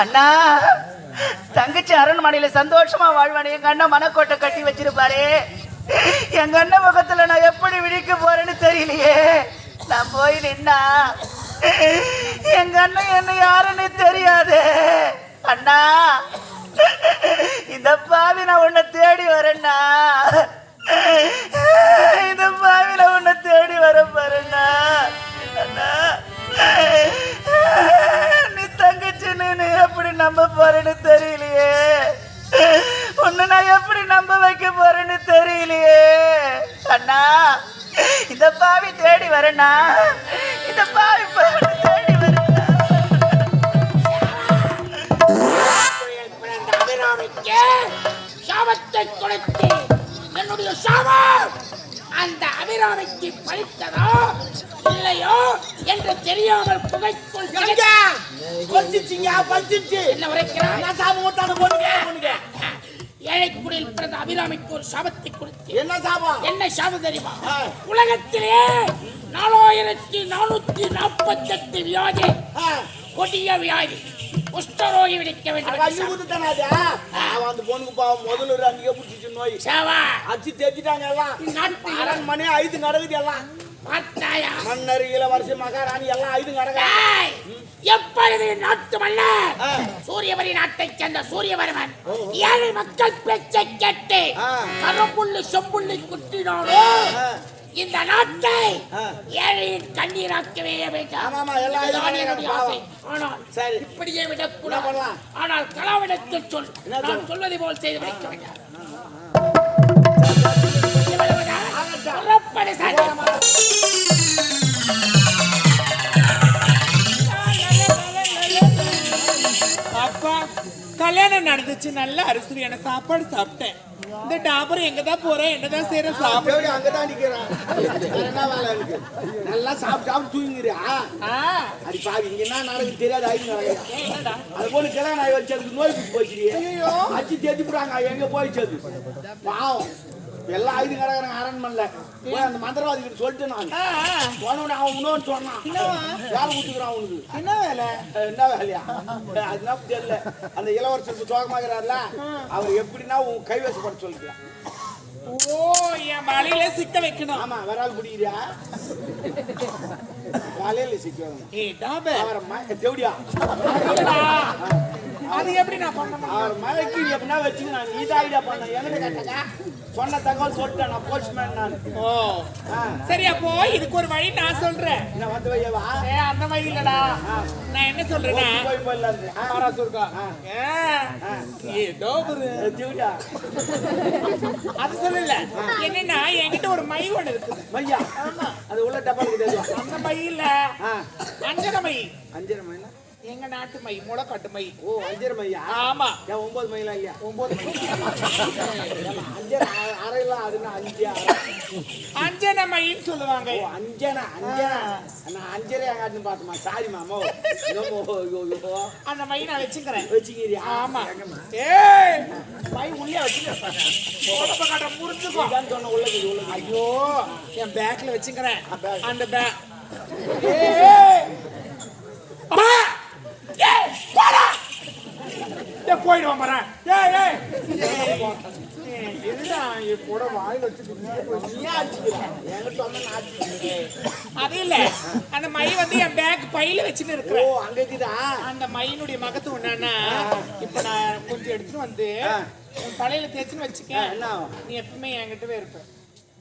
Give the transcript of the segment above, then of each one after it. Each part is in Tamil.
அண்ணா தங்கச்சி அரண்மனையில சந்தோஷமா வாழ்வானே. எங்க அண்ணன் மனக்கோட்டை கட்டி வச்சிருப்பாரே. எங்க அண்ணன் முகத்துல நான் எப்படி விழிக்க போறேன்னு தெரியலையே. நான் போய் நின்னா எங்க அண்ணன் என்ன யாருன்னு தெரியாது. அண்ணா இந்த பாவி நான் உன்னை தேடி வரேன்னா. இந்த பாவில உன்னை தேடி வர பாருண்ணா அண்ணா நீ எப்படி நம்ப போறேன்னு தெரியலையே. உன்னை நான் எப்படி நம்ப வைக்க போறேன்னு தெரியலையே. அண்ணா இந்த பாவி தேடி வரேண்ணா. இந்த பாவி தேடி அபிராமிக்கு சாபத்தை கொடுத்து என்னுடைய சாபம் அந்த அபிராமிக்கு பலித்ததோ இல்லையோ என்று தெரியாமல் புகைக்குள் எங்க? பறிச்சிட்டீங்க, பறிச்சிட்டு. என்ன உரைக்கிறாய் என்ன சாபம். ஏழைக்குடியில் பிறந்த அபிராமிக்கு ஒரு சாபத்தை கொடுத்து என்ன சாபம் என்ன சாபம் தெரியுமா. உலகத்திலே நாலாயிரத்தி நானூத்தி நாற்பத்தி எட்டு வியாதி கொடிய வியாதி குஷ்டரோகி விடுக்க வேண்டும் குத்துட்டானே அது. அவன் அந்த பொண்ணுக்கு பாவம் முதல்ல ஒரு அங்கேயே பிடிச்சிச்சு நோய் சாவா அடிச்சு தேய்ச்சிட்டாங்க எல்லாம் நாட்டு அரண்மனை ஐந்து நடக்குது எல்லாம் மன்னர் இளவரசி மகாராணி எல்லாம் நடக்குது ஏய், எப்பொழுது நாட்டு மன்னர். சூரியவரி நாட்டைச் சேர்ந்த சூரியவர்மன் ஏழை மக்கள் பேச்சை கேட்டு. கருப்புள்ளி செம்புள்ளி குட்டினோடு. இந்த நாட்டை. ஏழையின் கண்ணீராக்கவே வேண்டும் ஆசை. ஆனால். இப்படியே விடக்கூடாது? ஆனால் கலாவிடத்தில் சொல் நான்? சொல்வதை போல் செய்து வைக்க வேண்டும் புறப்படு. அப்பா கல்யாணம் நடந்துச்சு. நல்ல அரிசியான சாப்பாடு சாப்பிட்டேன். இந்த டாபர் எங்க தான் போறேன் என்னதான் செய்யற சாப்பிட அங்கதான் நிக்கிறான் என்ன வேலை இருக்கு? நல்லா சாப்பிட்டு சாப்பிட்டு தூங்குறியா அடி பாவி இங்க என்ன நடக்குது? தெரியாது நடக்குது. அது போல கிளா நாய் வச்சு அதுக்கு நோய் பிடிச்சு போச்சு அச்சு தேத்தி போடுறாங்க. எங்க போயிடுச்சு அது பாவம். எல்லாம் ஐந்து கிடக்குறாங்க அரண்மனைல போய் அந்த மந்திரவாதி கிட்ட சொல்லிட்டு நான். போனவன அவன் இன்னொன்னு சொன்னான். வேலை கொடுத்துக்கிறான் அவனுக்கு? என்ன வேலை? என்ன வேலையா? அது என்ன தெரியல. அந்த இளவரசருக்கு சோகமாகிறாருல அவர் எப்படின்னா உன் கைவசப்பட சொல்லிக்கலாம் ஓ என் மலையில சிக்க வைக்கணும். ஆமா வராது பிடிக்கிறியா காலையில சிக்கணும் ஏ டாபர் அவர் ம- தேவடியா? அது எப்படி நான் பண்ண முடியும்? அவர் மலைக்கு எப்படின்னா வச்சுக்கணும். நீ ஐடியா பண்ண எங்கிட்ட கேட்டக்கா? சொன்ன தகவல் சொல்லிட்டேன். நான் போஸ்ட்மேன் நான். ஓ. சரி அப்போ இதுக்கு ஒரு வழி நான் சொல்றேன். என்ன வந்து வையவா ஏ அந்த வழி இல்லடா. நான் என்ன சொல்றேன்னா போய் போயிடல இருந்து. ஆ, மாறா சொல்றா ஏ ஏ டாபர் தேவடியா அது சொல்லல. என்னன்னா என்கிட்ட ஒரு மை ஒண்ணு இருக்குது. மையா? அது உள்ள டப்பாலுக்கு தெரியும் அந்த மை இல்ல ஆ. அஞ்சன மை. அஞ்சரை மைனா எங்க நாட்டு மை முளைக்கட்டு மை. ஓ அஞ்சரை மையா? ஆமா. ஏன் ஒன்பது மைலா இல்லையா? ஒன்பது மை. அஞ்சரை அரைலாம் அதுன்னா அஞ்சு. அஞ்சன மைன்னு சொல்லுவாங்க. ஓ அஞ்சனா அஞ்சனா. நான் அஞ்சரை ஆகாதுன்னு பார்த்தமா சாரி மாமோ ஐயோ. அந்த மை நான் வச்சுக்கிறேன். வச்சுக்கிறியா? ஆமா. ஏய்! மை உள்ளே வச்சுக்கிறேன் உடம்ப காட்ட இதான் சொன்ன உள்ளது இது உள்ளது ஐயோ என் பேக்ல வச்சுக்கிறேன். அந்த பேக் ஏய் போடா ஏய் போயிடுவான் பாறேன் ஏய் ஏய் ஏய், என்னடா என் கூட வாயில வச்சுட்டு நீ அடிச்சுக்கிற என்கிட்ட சொன்ன நான் அடிச்சுக்கிறேன் அது இல்ல. அந்த மை வந்து என் பேக் பையில வச்சுட்டு ஓ இருக்கிறேன் அந்த மையினுடைய மகத்துவம் என்னன்னா இப்ப நான் கொஞ்சம் எடுத்துட்டு வந்து தலையில தேய்ச்சுன்னு வச்சுக்க? நீ எப்பவுமே என்கிட்டவே இருப்ப.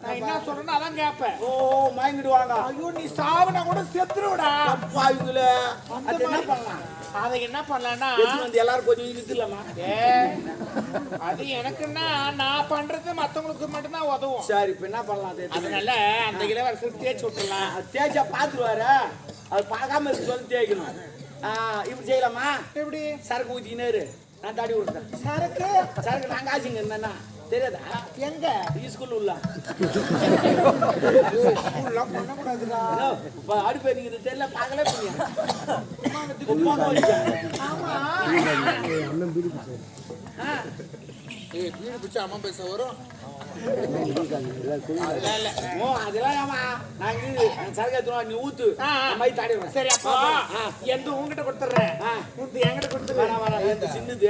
நான் என்ன சொல்றேன்னு அதான் கேட்பேன் ஓ மயங்கிட்டு வாங்க ஐயோ நீ சாவுனா கூட செத்துருவடா. அப்பா அது என்ன பண்ணலாம்? அதை என்ன பண்ணலாம்னா வந்து எல்லாரும் கொஞ்சம் இழுத்துலாமா ஏ, அது எனக்குன்னா நான் பண்றது மத்தவங்களுக்கு மட்டும்தான் உதவும். சரி இப்ப என்ன பண்ணலாம்? அதனால அந்த இளவரசர் தேய்ச்சி விட்டுலாம் தேய்ச்சா பாத்துருவாரு. அது பார்க்காம இருக்கு சொல்லி தேய்க்கணும். இப்படி செய்யலாமா? எப்படி? சரக்கு ஊத்திக்கினேரு நான் தாடி விடுறேன் சரக்கு? சரக்கு நான் காசுங்க என்னன்னா தெரியாதா? எங்க? ஸ்கூல் உள்ள. அடுப்பு நீங்க தெரியல பார்க்கல ஆமா. ஏய் வீடு பிடிச்சா அம்மா பேச வரும். எந்த உங்ககிட்ட கொடுத்துறேன் என்கிட்ட கொடுத்துறேன் சின்னது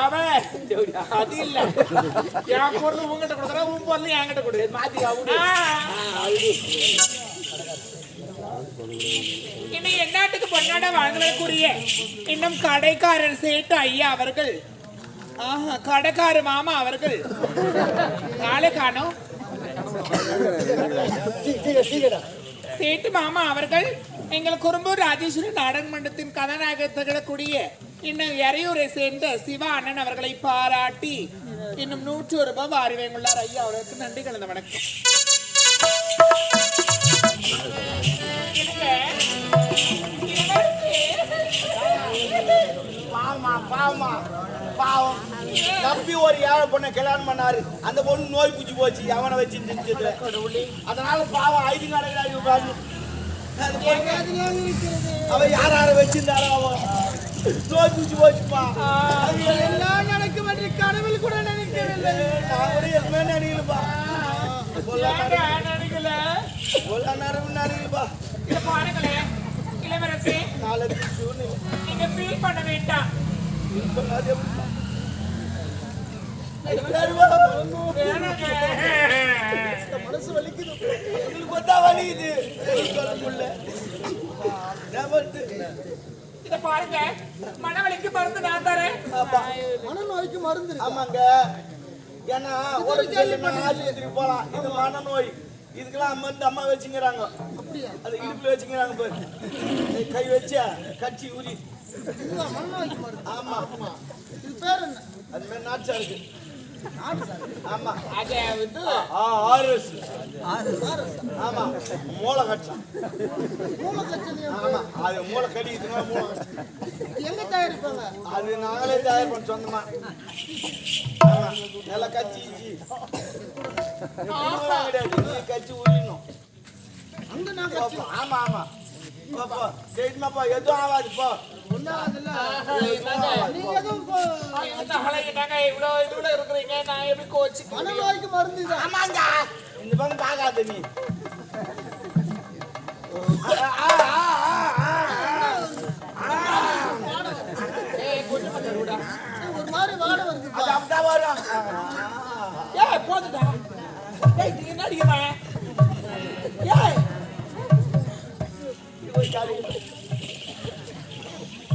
அவருக்கு பெருசு. அது இல்ல. என் பொருள் உன்கிட்ட கொடுக்குறேன், உன் பொருள் என்கிட்ட கொடு. மாத்தி. இன்னும் எந்நாட்டுக்கு பொன்னாட வாழ்ந்ததற்குரிய இன்னும் கடைக்காரர் சேட்டு ஐயா அவர்கள் ஆஹா கடைக்கார மாமா அவர்கள் நாளை காணும் சேட்டு மாமா அவர்கள் எங்கள் குறும்பூர் ராஜேஸ்வரி நாடக மன்றத்தின் இன்னும் எறையூரை சேர்ந்த சிவா அண்ணன் அவர்களை பாராட்டி இன்னும் நூற்று ரூபாய் வாரி வேங்குள்ளார் ஐயா அவர்களுக்கு நன்றி கலந்த வணக்கம். பாவமா பாவமா பாவம். நம்பி ஒரு ஏழை பொண்ணை கல்யாணம் பண்ணாரு. அந்த பொண்ணு நோய் பூச்சி போச்சு. அவனை வச்சு செஞ்சதுல அதனால பாவம் ஐந்து நாளைக்கு அவ யார் யார வச்சிருந்தாரோ அவன் நோய் போச்சுப்பா அது எல்லாம் நடக்கும் என்று கனவில் கூட நினைக்கவில்லை அவரே எதுவுமே நினைக்கலப்பா நினைக்கல ஒரு நேரம் நினைக்கலப்பா இளவரசி நாளைக்கு நீங்க ஃபீல் பண்ண வேண்டாம் அது எப்படி? மனசு வலிக்குது உங்களுக்கு வலிக்குது சொல்ல முடியல இத பாருங்க. மனவலிக்கு மருந்து நான் தரேன். மனநோய்க்கு மருந்து ஆமாங்க. ஏன்னா ஒரு ஆஸ்பத்திரிக்கு போலாம் இது மனநோய். இதுக்கெல்லாம் மருந்து அம்மா வச்சுங்கிறாங்க. அது இடுப்புல வச்சுங்கிறாங்க பாரு. கை வச்சா கட்சி உரி ஆமா ஆமா. இது பேர் என்ன? அது பேர் நாட்சா இருக்கு ஆமா. அத வந்து ஆ ஆர்எஸ். ஆமா மூளை கட்சம் ஆமா அது மூளை கடிக்குதுன்னா மூளை கட்சம் எங்க தயாரிப்பாங்க? அது நாங்களே தயார் பண்ண சொந்தமா. நல்லா கச்சி கிடையாது. நீ கச்சி உரியணும் அங்க நான். ஆமா ஆமா. போ, போ. எதுவும் ஆகாது போ. ஒன்னாவதுல எதுவும் ஆகாது, இவ்வளவு இதுல இருக்கிறீங்க நான் எப்படி கோச்சு மனநோய்க்கு மருந்து இது ஆமாங்க இந்த பக்கம் பார்க்காத நீ ஒரு மாதிரி வருது அப்படிதான் வரும் போதுடா ஏய் என்ன அடிக்கிறேன் ஏய் இது போய் காரியம்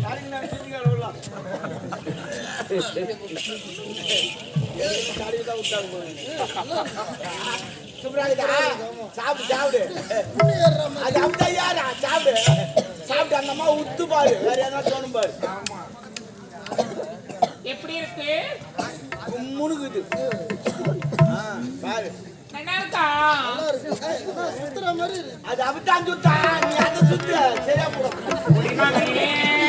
காரியம் நான் செஞ்சுக்கிறேன் உள்ள காரியம் தான் விட்டாங்க போல. சுப்ராஜா சாப்பிடு சாப்பிடு அது அப்படிதான் யாரா சாப்பிடு சாப்பிட்டு அந்த அம்மா உத்து பாரு வேற எதனா தோணும் பாரு எப்படி இருக்கு முணுகுது பாரு நல்லா இருக்கா சுத்துற மாதிரி இருக்கு அது அப்படித்தான் சுத்தா நீ அதை சுத்து சரியா போடும்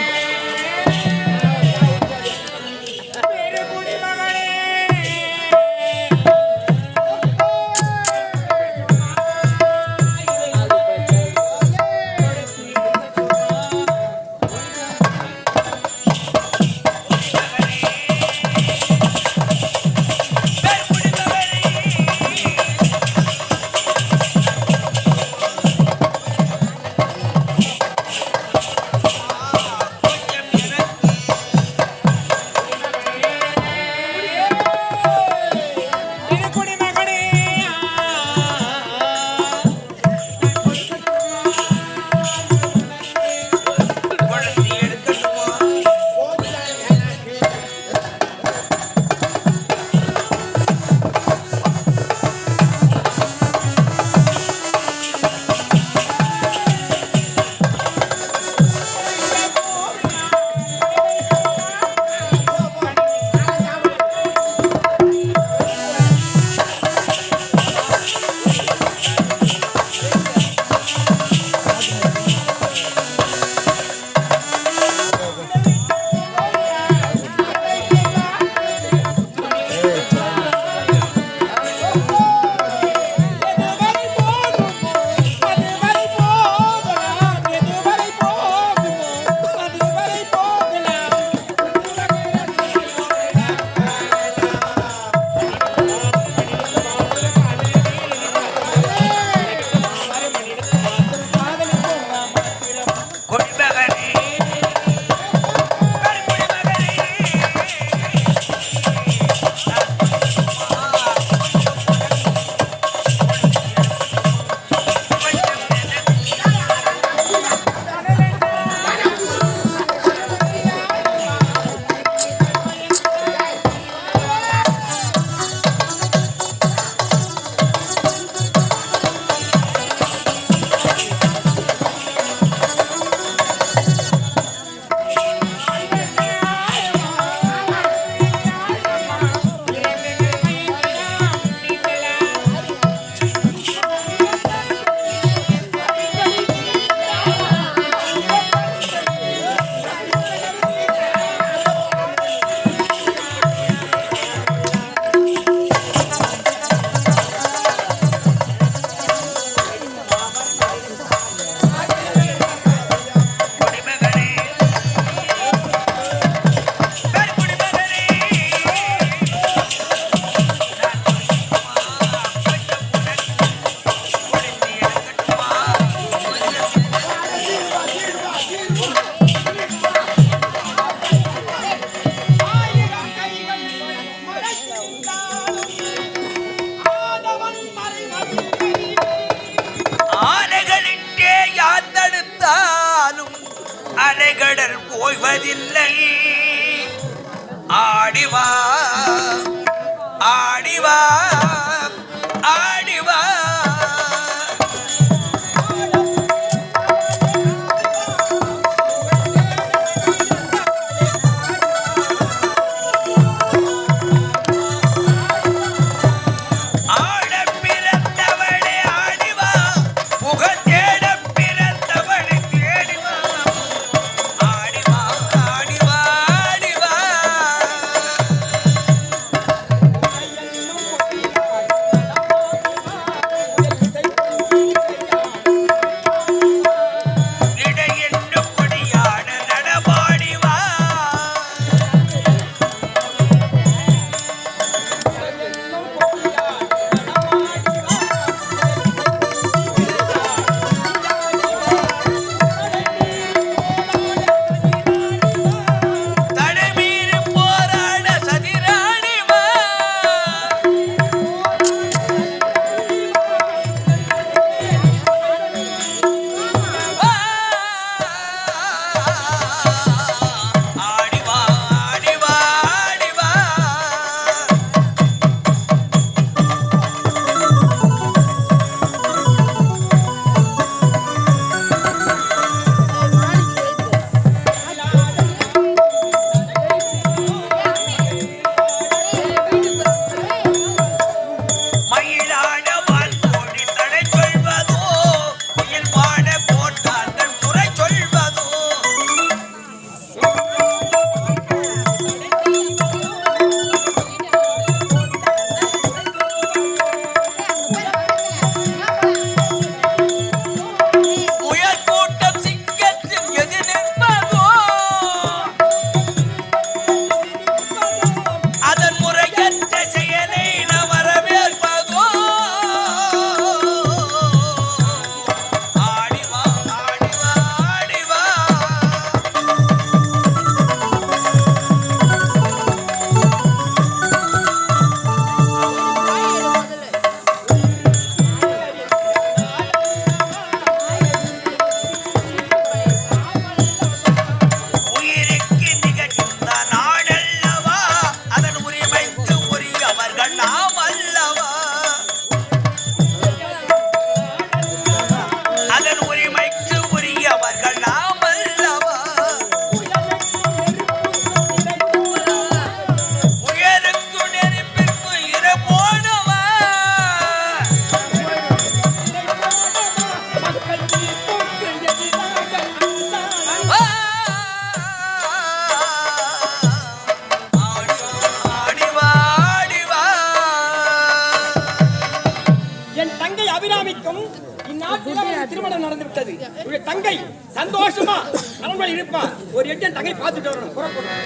இவருடைய தங்கை சந்தோஷமா நலன்கள் இருப்பா ஒரு எட்டு தங்கை பார்த்துட்டு வரணும். புறப்படும்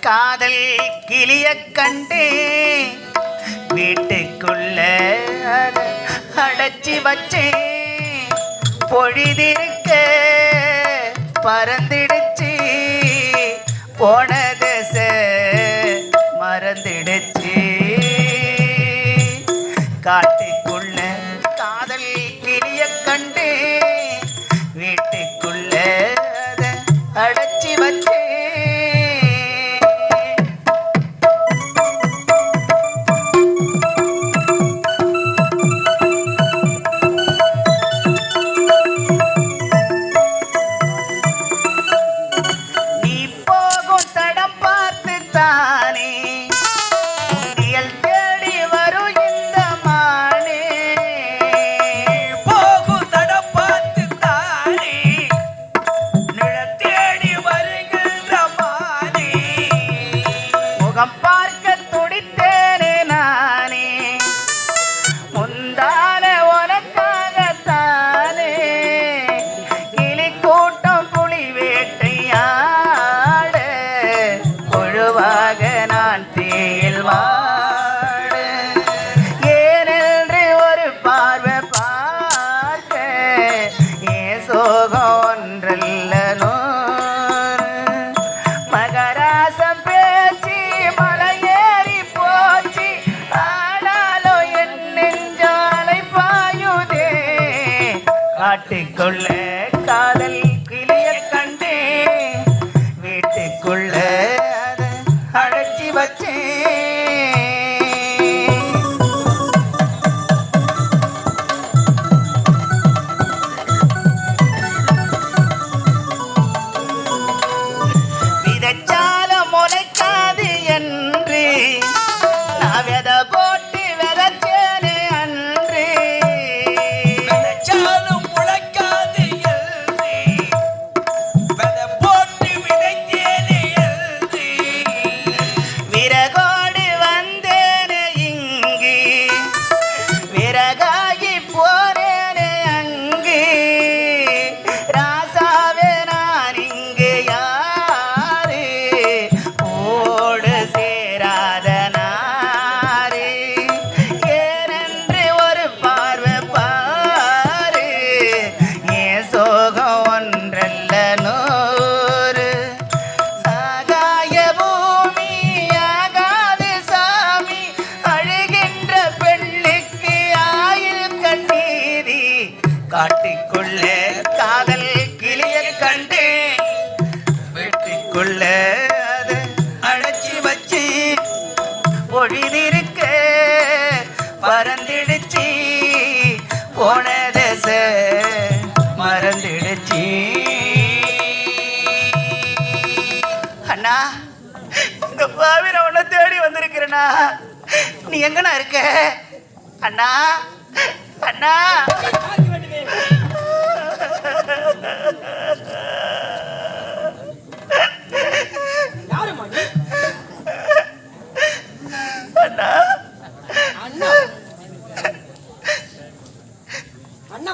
காதல் கிளிய கண்டு வீட்டுக்குள்ள அடைச்சி வச்சேன். பொழுதிருக்க பறந்துடுச்சு. போனது catti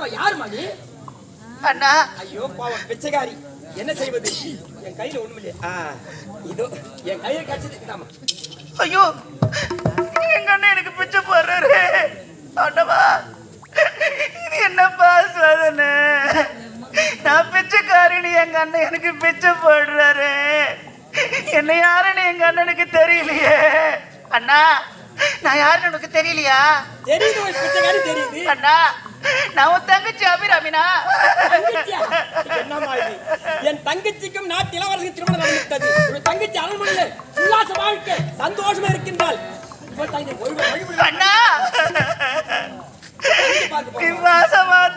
அண்ணாவா நீ அண்ணா. ஐயோ பாவம் பிச்சைக்காரி. என்ன செய்வது? என் கையில ஒண்ணுமில்லையே ஆ இதோ என் கையில ஐயோ எங்க அண்ணன் எனக்கு பிச்சை போடுறாரு. இது என்னப்பா சோதனை? நான் பிச்சைக்காரின்னு எங்க அண்ணன் எனக்கு பிச்சை போடுறாரு. என்ன யாருன்னு எங்க அண்ணனுக்கு தெரியலையே. அண்ணா நான் யாருன்னு உனக்கு தெரியலையா? தெரியுது. அண்ணா நான் உன் தங்கச்சி அபிராமினா? என்னம்மா இது? என் தங்கச்சிக்கும் நாட்டு இளவரசன் திருமணம் நடந்துவிட்டது உன் தங்கச்சி அரண்மனையில் உல்லாச வாழ்க்கை சந்தோஷமா இருக்கின்றாள். அண்ணா.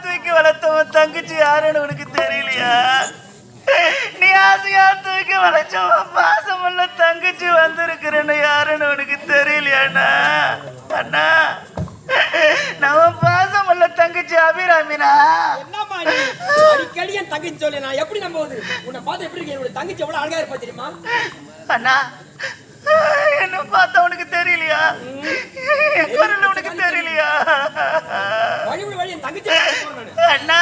தூக்கி வளர்த்த உன் தங்கச்சி யாருன்னு உனக்கு தெரியலையா? நீ ஆசையா தூக்கி வளைச்ச உன் பாசமுள்ள தங்கச்சி வந்திருக்கிறேன்னு யாருன்னு உனக்கு தெரியலையாண்ணா அண்ணா? நான் தங்கச்சி அபிராமினா? என்னம்மா நீ? அடிக்கடி என் தங்கச்சி சொல்லி நான் எப்படி நம்புவது உன்னை பார்த்து எப்படி இருக்கு என்னோட தங்கச்சி எவ்வளவு அழகா இருப்பா தெரியுமா? அண்ணா என்ன பார்த்தா உனக்கு தெரியலையா? என் குரல் உனக்கு தெரியலையா? வழிபடு வழி என் தங்கச்சி. அண்ணா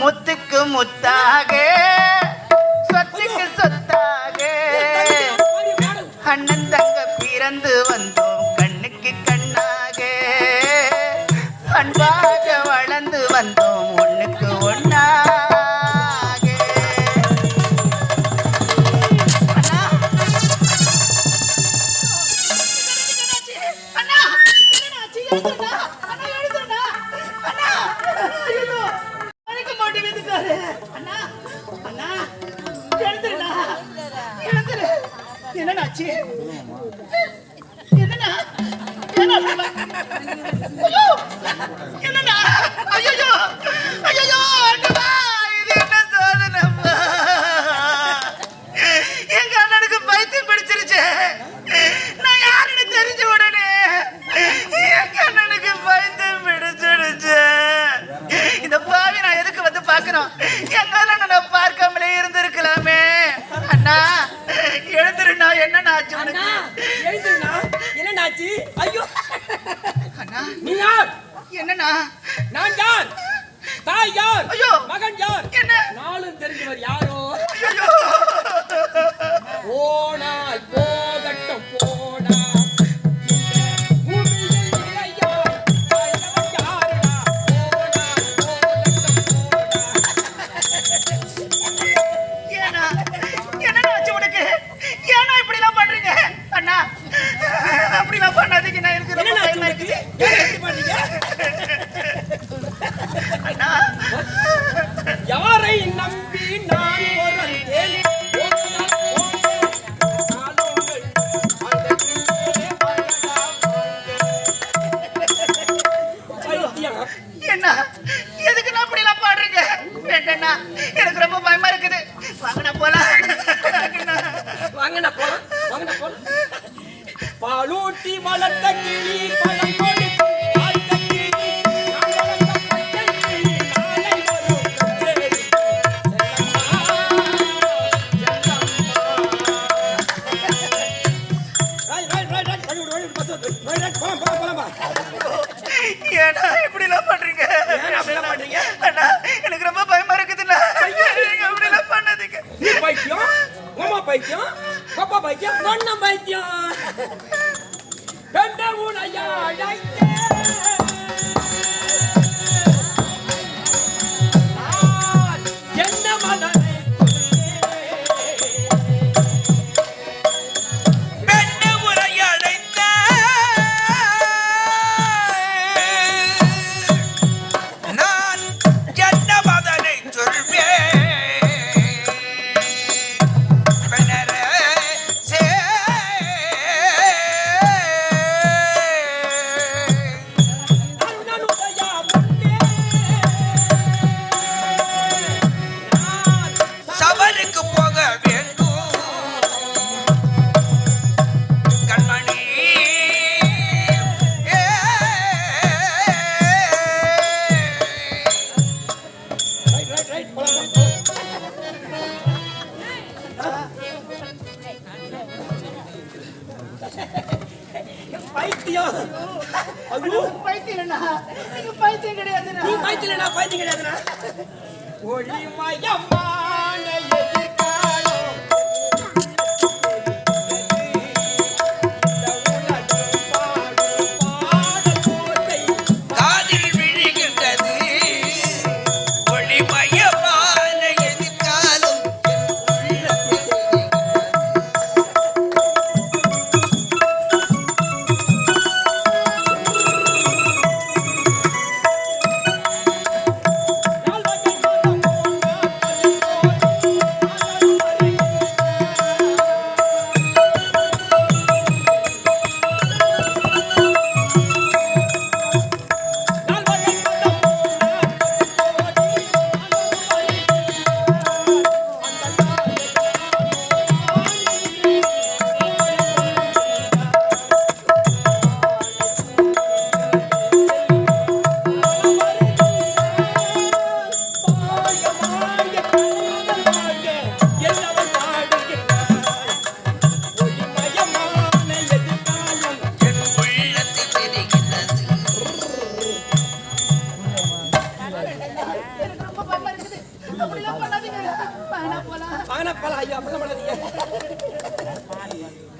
முத்துக்கு முத்தாக சொத்துக்கு சொத்தாக. அண்ணன் தங்க பிறந்து வந்தோம் என்னண்ணா ஆச்சு உனக்கு ஐயோ. அண்ணா. நீ யார்? என்னண்ணா? நான் யார்? தாய் யார்? ஐயோ. மகன் யார்? என்ன? நாளும் தெரிஞ்சவர் யாரோ? ஐயோ. போனாய் போகட்டும் யாரை நம்பி நான் ஒரு கிடையாதுண்ணா ஒளிமயமான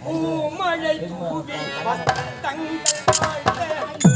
போலாம் தூவி வசந்தங்கள் வாழ்க